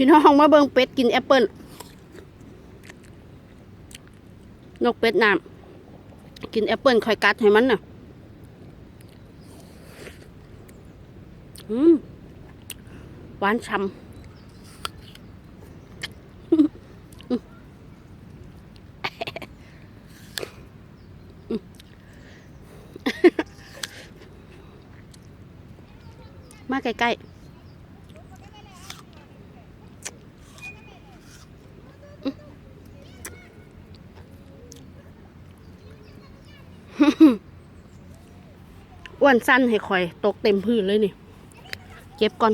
พี่น้องมาเบิงเป็ดกินแอปเปิลนกเป็ดน้ำกินแอปเปิลคอยกัดให้มันน่ะ อืมหวานฉ่ำมาใกล้ๆ อ้วนสั้นให้คอย ตกเต็มพื้นเลยนี่ เก็บก่อน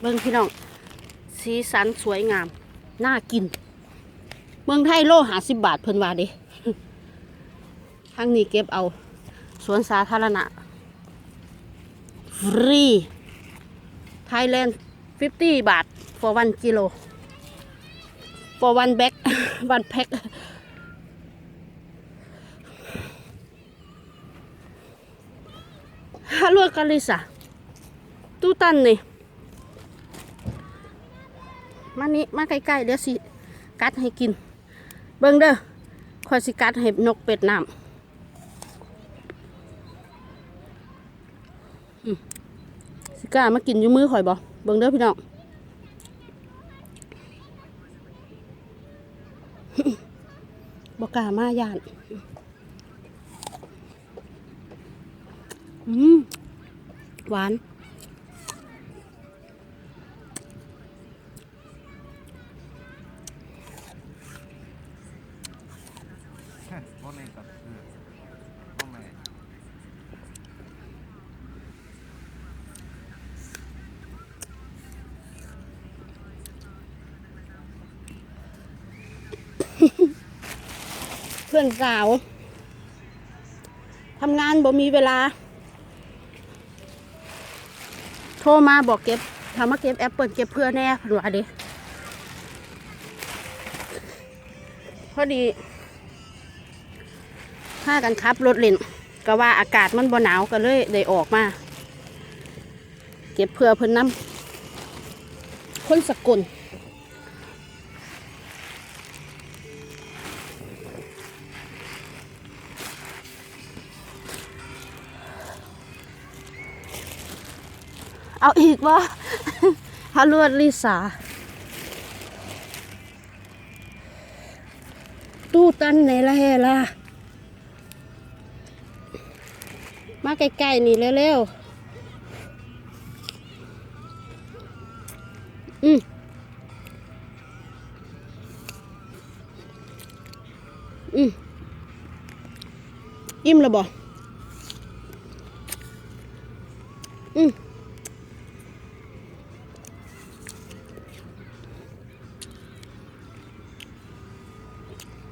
เบิ่งพี่น้อง สีสันสวยงาม น่ากิน เมืองไทยโลหาสิบบาทเพิ่นว่าเด้ทางนี้เก็บเอา สวนสาธารณะ ฟรีไทยแลนด์50 บาท for one kilo for one bag one pack กันลิสาตูตันนี่มานี่มาใกล้ๆเดี๋ยวสิกัดให้กิน เบิ่งเด้อคอยสิกัดให้นกเป็ดน้ำสิก้ามากินอยู่มือข่อยบ่เบิ่งเด้อพี่น้องบกามาย่าน อืม หวาน เพื่อนสาวทำงานบ่มีเวลา โทรมาบอกเก็บทำมาเก็บแอปเปิลเก็บเพื่อแน่เพันว่าเด้พอดีถ้ากันขับรถเล่นก็ว่าอากาศมันบ่หนาวก็เลยได้ออกมา เก็บเพื่อเพิ่นน้ำคนสกุล เอาอีกว่าฮาลวดลิสา ตู้ตันไหนละแฮล่ะ มาใกล้ๆนี่เร็วๆ อืมอืมอิ่มแล้วบ่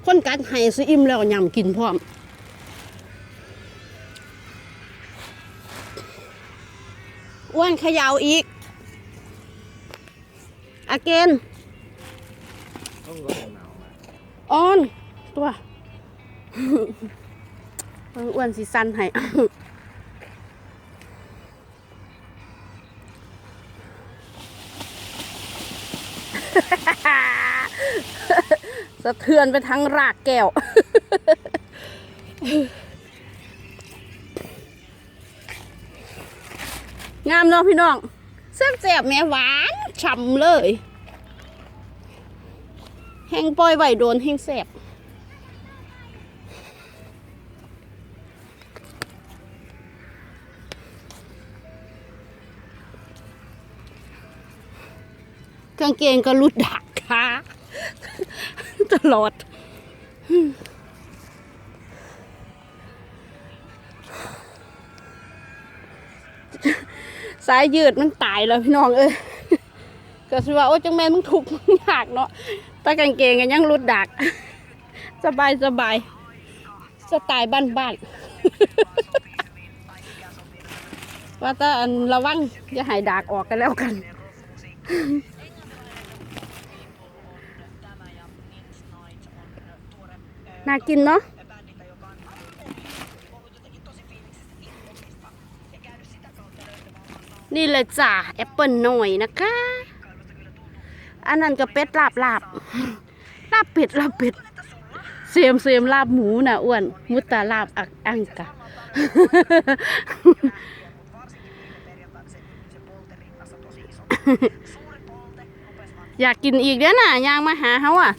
คนกัดไห้ซิอิ่มแล้วยำกินพร้อมอ้วนขยาวอีกอาเกนต้องลดหนาวมาอน ตัวเบิ่งอ้วนสิสั้นให้ สะเทือนไปทั้งรากแก้ว งามเนาะพี่น้องแซ่บๆแม่หวานฉ่ำเลย แห้งปล่อยไหวโดนแห้งแซ่บกางเกงก็รุดดักค่ะ ตลอด สายยืดมันตายแล้วพี่น้องเอ้ยก็สิว่าโอ้จังแม่มึงถูกมึงยากเนาะตากางเกงกันยังรุดดัก สบายสบายสไตล์บ้านบ้านว่าแต่ระวังอย่าหายดากออกกันแล้วกัน น่ากินเนาะนี่เลยจ้าแอปเปิลหน่อยนะคะ อันนั้นก็เป็ดลาบลาบลาบเป็ดลาบเป็ดเสียมเสียมลาบหมูน่ะอ้วนมุตตาลาบอักอังกะอยากกินอีกเด้อน่ะยางมาหาเขาอะ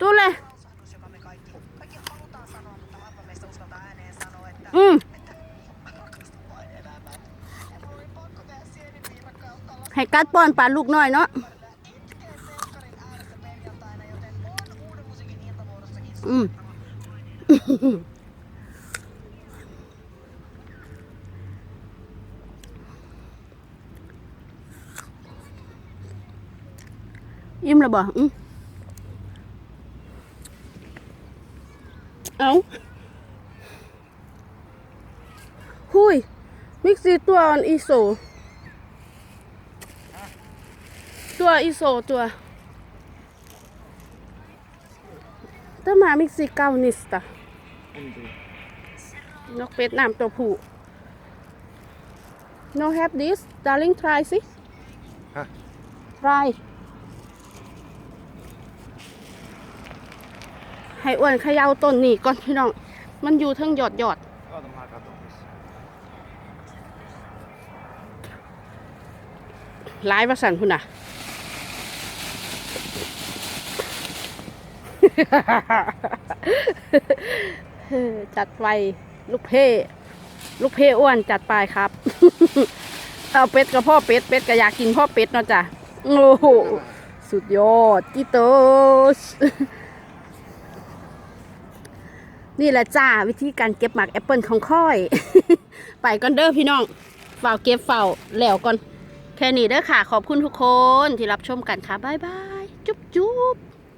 ตู้เลย อืมให้กัดป้อนปลาลูกน้อยเนาะอืมอิ่มแล้วบ่อืมเอา หุยมิกซีตัวออนอีโซ ตัวอีโซตัวถ้ามามิกซีเก้านิสตะอุ้มดูนกเป็ดน้ำตัวผู้ no have this darling try สิฮะ try ให้อ้วนเขย่าต้นนี่ก่อนพี่น้อง มันอยู่เทั้งหยอดหยอด ก็ต้องมากับตรงนี้ ๆ ร้ายประสันพุ่นน่ะ จัดไฟลูกเพ่ลูกเพ่อ้วนจัดไปครับ เอาเป็ดกับพ่อเป็ด เป็ดก็อยากกินพ่อเป็ดเนาะจ้ะ โอ้โห สุดยอดกิโตสนี่แหละจ้า วิธีการเก็บหมากแอปเปิลของค่อย ไปก่อนเด้อพี่น้องฝ่าเก็บฝ่าแล้วก่อน แค่นี้เด้อค่ะ ขอบคุณทุกคนที่รับชมกันค่ะ บ๊ายบาย จุ๊บจุ๊บ